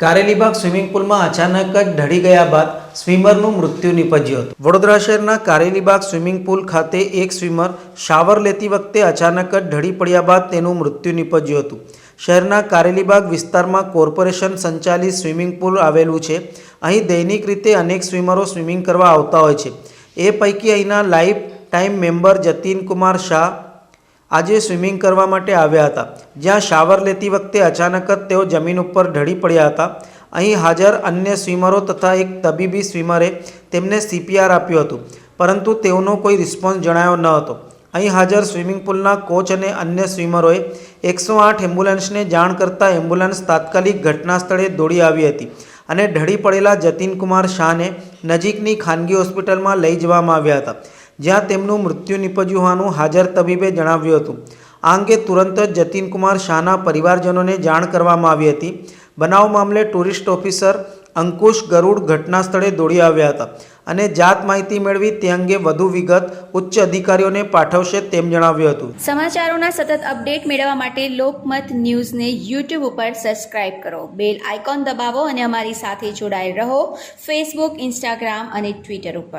Karelibaug swimming પુલમાં અચાનક જ ઢળી ગયા બાદ સ્વિમરનું મૃત્યુ નિપજ્યું હતું. વડોદરા શહેરના કારેલીબાગ સ્વિમિંગ પુલ ખાતે એક સ્વિમર શાવર લેતી વખતે અચાનક જ ઢળી પડ્યા બાદ તેનું મૃત્યુ નિપજ્યું હતું. શહેરના કારેલીબાગ વિસ્તારમાં કોર્પોરેશન સંચાલિત સ્વિમિંગ પુલ આવેલું છે. અહીં દૈનિક રીતે અનેક સ્વિમરો સ્વિમિંગ કરવા આવતા હોય છે. એ પૈકી અહીંના life time member Jatin Kumar Shah આજે સ્વિમિંગ કરવા માટે આવ્યા હતા. જ્યાં શાવર લેતી વખતે અચાનક જ તેઓ જમીન ઉપર ઢળી પડ્યા હતા. અહીં હાજર અન્ય સ્વિમરો તથા એક તબીબી સ્વિમરે તેમને સીપીઆર આપ્યું હતું, પરંતુ તેઓનો કોઈ રિસ્પોન્સ જણાયો ન હતો. અહીં હાજર સ્વિમિંગ પુલના કોચ અને અન્ય સ્વિમરોએ એકસો આઠ એમ્બ્યુલન્સને જાણ કરતાં એમ્બ્યુલન્સ તાત્કાલિક ઘટના સ્થળે દોડી આવી હતી અને ઢળી પડેલા જતીનકુમાર શાહને નજીકની ખાનગી હોસ્પિટલમાં લઈ જવામાં આવ્યા હતા. જ્યાં તેમનું મૃત્યુ નિપજ્યું હોવાનું હાજર તબીબે જણાવ્યું હતું. આ અંગે તુરંત જ જતીનકુમાર શાહના પરિવારજનોને જાણ કરવામાં આવી હતી. બનાવ મામલે ટુરિસ્ટ ઓફિસર અંકુશ ગરુડ ઘટના સ્થળે દોડી આવ્યા હતા અને જાત માહિતી મેળવી તે અંગે વધુ વિગત ઉચ્ચ અધિકારીઓને પાઠવશે તેમ જણાવ્યું હતું. સમાચારોના સતત અપડેટ મેળવવા માટે લોકમત ન્યૂઝને યુટ્યુબ ઉપર સબસ્ક્રાઇબ કરો. બેલ આઇકોન દબાવો અને અમારી સાથે જોડાયેલ રહો. ફેસબુક ઇન્સ્ટાગ્રામ અને ટ્વિટર ઉપર.